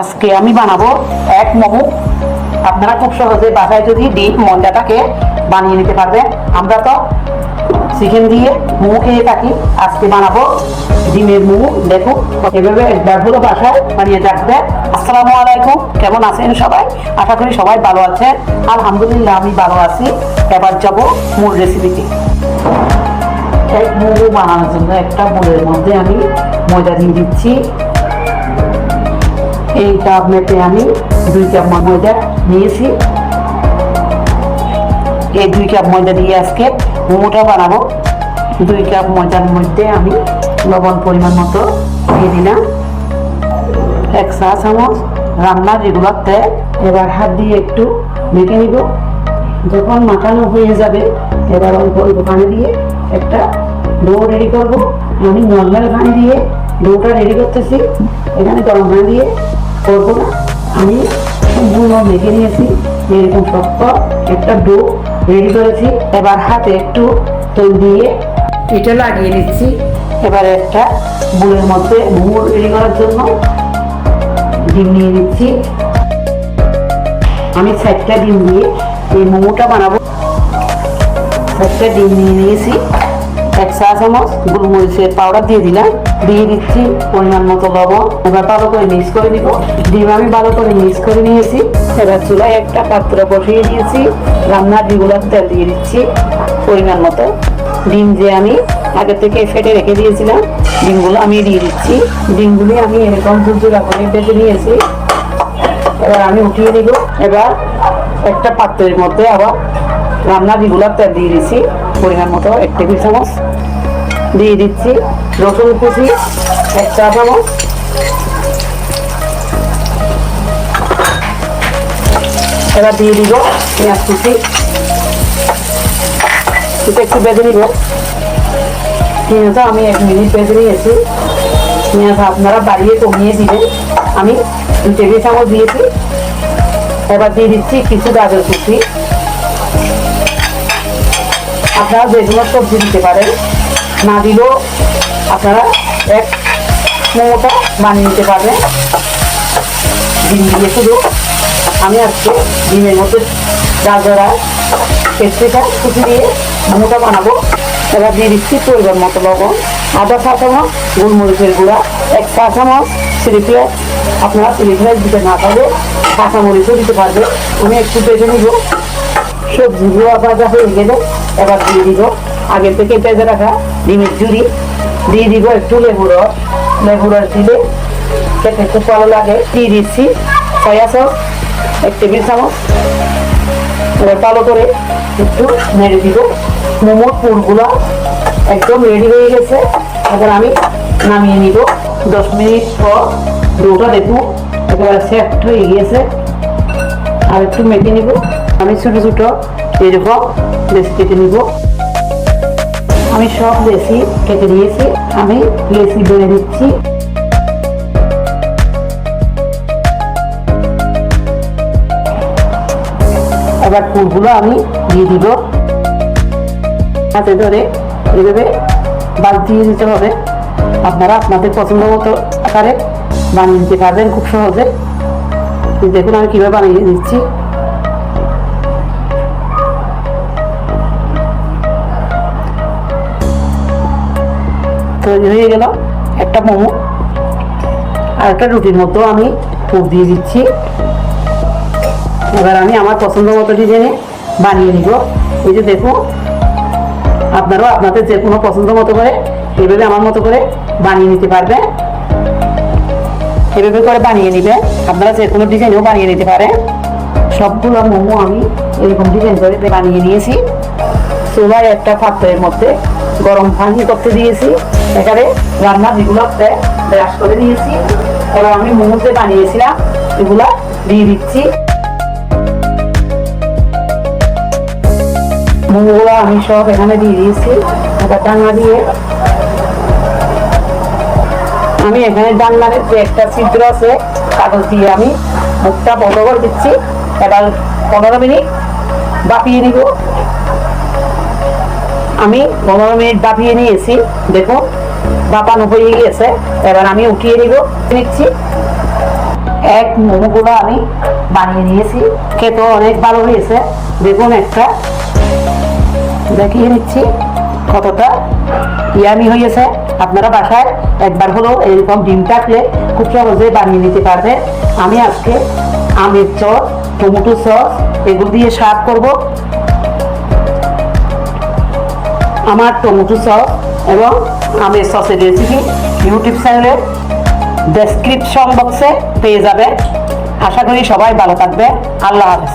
আজকে আমি বানাবো এক মোমো আপনারা খুব সহজে বাসায় যদি ডিম ময়দাটাকে বানিয়ে নিতে পারবেন। আমরা তো চিকেন দিয়ে মোমো খেয়ে থাকি। আজকে বানাবো ডিমের মোমো দেখুন, এভাবে একবার হলো বাসায় বানিয়ে রাখবেন। আসসালামু আলাইকুম। কেমন আছেন সবাই? আশা করি সবাই ভালো আছেন। আলহামদুলিল্লাহ, আমি ভালো আছি। এবার যাব মূল রেসিপিতে এক মোমো বানানোর জন্য একটা বোলের মধ্যে আমি ময়দা দিয়ে দিচ্ছি। এই কাপ মেপে আমি দুই কাপ ময়দা নিয়েছি। এই দুই কাপ ময়দা দিয়ে আজকে মোমোটা বানাবো। দুই কাপ ময়দার মধ্যে আমি লবণ পরিমাণ মতো দিয়ে দিলাম। এক চা চামচ রান্নার রেগুলার তেল। এবার হাত দিয়ে একটু মেখে নিব। যখন মাখানো হয়ে যাবে, এবার অল্প অল্প পানি দিয়ে একটা ডো রেডি করব। আমি নর্মাল পানি দিয়ে ডোটা রেডি করতেছি। এখানে গরম পানি দিয়ে করব। না আমি সম্পূর্ণ মেখে নিয়েছি। এরকম শক্ত একটা ডো রেডি করেছি। এবার হাতে একটু তেল দিয়ে এটা লাগিয়ে দিচ্ছি। এবার একটা বুলের মধ্যে মোমো রেডি করার জন্য ডিম নিয়ে নিচ্ছি। আমি চারটা ডিম দিয়ে এই মোমোটা বানাবো। চারটা ডিম নিয়ে নিয়েছি। চা চামচ গোলমরিচের পাউডার দিয়ে দিলাম দিয়ে দিচ্ছি, পরিমাণ মতো লবণ। এবার ভালো করে মিক্স করে দিব ডিম আমি ভালো করে মিক্স করে নিয়েছি। এবার চুলায় একটা পাত্র বসিয়ে দিয়েছি। রান্নার রেগুলার তেল দিয়ে দিচ্ছি, পরিমাণ মতো। ডিম যে আমি আগে থেকে ফেটে রেখে দিয়েছিলাম, ডিমগুলো আমি দিয়ে দিচ্ছি। ডিমগুলি আমি এরকম ঝুরঝুরা করে বেঁচে নিয়েছি। এবার আমি উঠিয়ে দিব এবার একটা পাত্রের মধ্যে আবার রান্না রেগুলার তেল দিয়ে দিচ্ছি। পরিমাণ মতো এক টেবিল চামচ দিয়ে দিচ্ছি রসুন কুচি, এক চা চামচ। এবার দিয়ে দিব পেঁয়াজ কুচি। একটু বেঁধে নিব। পেঁয়াজটা আমি এক মিনিট বেঁধে নিয়েছি। পেঁয়াজ আপনারা বাড়িয়ে কমিয়ে দিবেন। আমি দু টেবিল চামচ দিয়েছি। এবার দিয়ে দিচ্ছি কিছু গাজর কুচি। আপনারা যে কোনো সবজি দিতে পারেন, না দিলেও আপনারা এক মোমোটা বানিয়ে নিতে পারবেন। ডিম দিয়ে শুধু। আমি আজকে ডিমের মধ্যে গাজর আর পেস্ট্রিটা কুচি দিয়ে মোমোটা বানাবো। এবার দিয়ে দিচ্ছি পরিবার মতো লবণ আধা চা চামচ গোলমরিচের গুঁড়া, এক চা চামচ পেঁয়াজ আপনারা পেঁয়াজ দিতে না পারবে কাঁচামরিচও দিতে পারবে আমি একটু বেজে নিব। সবজিগুলো ভাজা হয়ে গেলে এবার দিয়ে দিব। আগে থেকে ভেজে রাখা ডিমের ঝুড়ি দিয়ে দিব একটু লেবু রস। লেবু রস দিলে খেতে খুব ভালো লাগে। দিয়ে দিচ্ছি সয়া সস, এক টেবিল চামচ। এবার ভালো করে একটু নেড়ে দিব। মোমোর পুরগুলো একদম রেডি হয়ে গেছে। এখন আমি নামিয়ে নিব। দশ মিনিট পর ডোটা দেখুন। একেবারে সেট হয়ে গিয়েছে। আর একটু মেখে নিব। আমি ছোটো ছোটো এরকম লেসি কেটে নিব। আমি সব লেসি কেটে নিয়েছি, আমি লেসি বেড়ে দিচ্ছি এবার ফুলগুলো আমি দিয়ে দিব। হাতে ধরে এইভাবে বাদ দিয়ে দিতে হবে। আপনারা আপনাদের পছন্দ মতো আকারে বানিয়ে দিতে পারবেন খুব সহজে। দেখুন আমি কীভাবে বানিয়ে দিচ্ছি হয়ে গেল। একটা মোমো আর একটা রুটির মতো আমি পুর দিয়ে দিচ্ছি। এবার আমি আমার পছন্দ মতো ডিজাইনে বানিয়ে নিব। এই যে দেখুন আপনারাও আপনাদের যে কোনো পছন্দ মতো করে এভাবে আমার মতো করে বানিয়ে নিতে পারবে। এভাবে করে বানিয়ে নিবে আপনারা যে কোনো ডিজাইনেও বানিয়ে নিতে পারেন। সবগুলো মোমো আমি এরকম ডিজাইন করে বানিয়ে নিয়েছি। চুলায় একটা পাত্রের মধ্যে গরম পানি করতে দিয়েছি। এখানে রান্না যেগুলো ব্রাশ করে দিয়েছি এবার আমি যে বানিয়েছিলাম, এগুলা দিয়ে দিচ্ছি। মোমোগুলো আমি সব এখানে দিয়ে দিয়েছি ডাঙা দিয়ে। আমি এখানে ডাঙ্গার যে একটা ছিদ্র আছে, কাগজ দিয়ে আমি মুখটা বন্ধ করে দিচ্ছি। এবার পনেরো মিনিট বাপিয়ে নিব আমি পনেরো মিনিট বাপিয়ে নিয়েছি দেখুন বাপানো হয়ে গিয়েছে, এবার আমি উঠিয়ে নিব, নিচ্ছি। এক মোমোগুলো আমি বানিয়ে নিয়েছি, খেতে অনেক ভালো হয়েছে, দেখুন একটা। দেখিয়ে নিচ্ছি কতটা ইয়ামি হয়েছে। আপনারা বাসায় একবার হলেও এরকম ডিম থাকলে খুব সহজে বানিয়ে নিতে পারবে। আমি আজকে আমের চপ, টমেটো সস, এগুলো দিয়ে সার্ভ করব। আমার টমেটো সস এবং আমের সসের রেসিপি ইউটিউব চ্যানেলে ডেসক্রিপশন বক্সে পেয়ে যাবে। আশা করি সবাই ভালো থাকবে। আল্লাহ হাফেজ।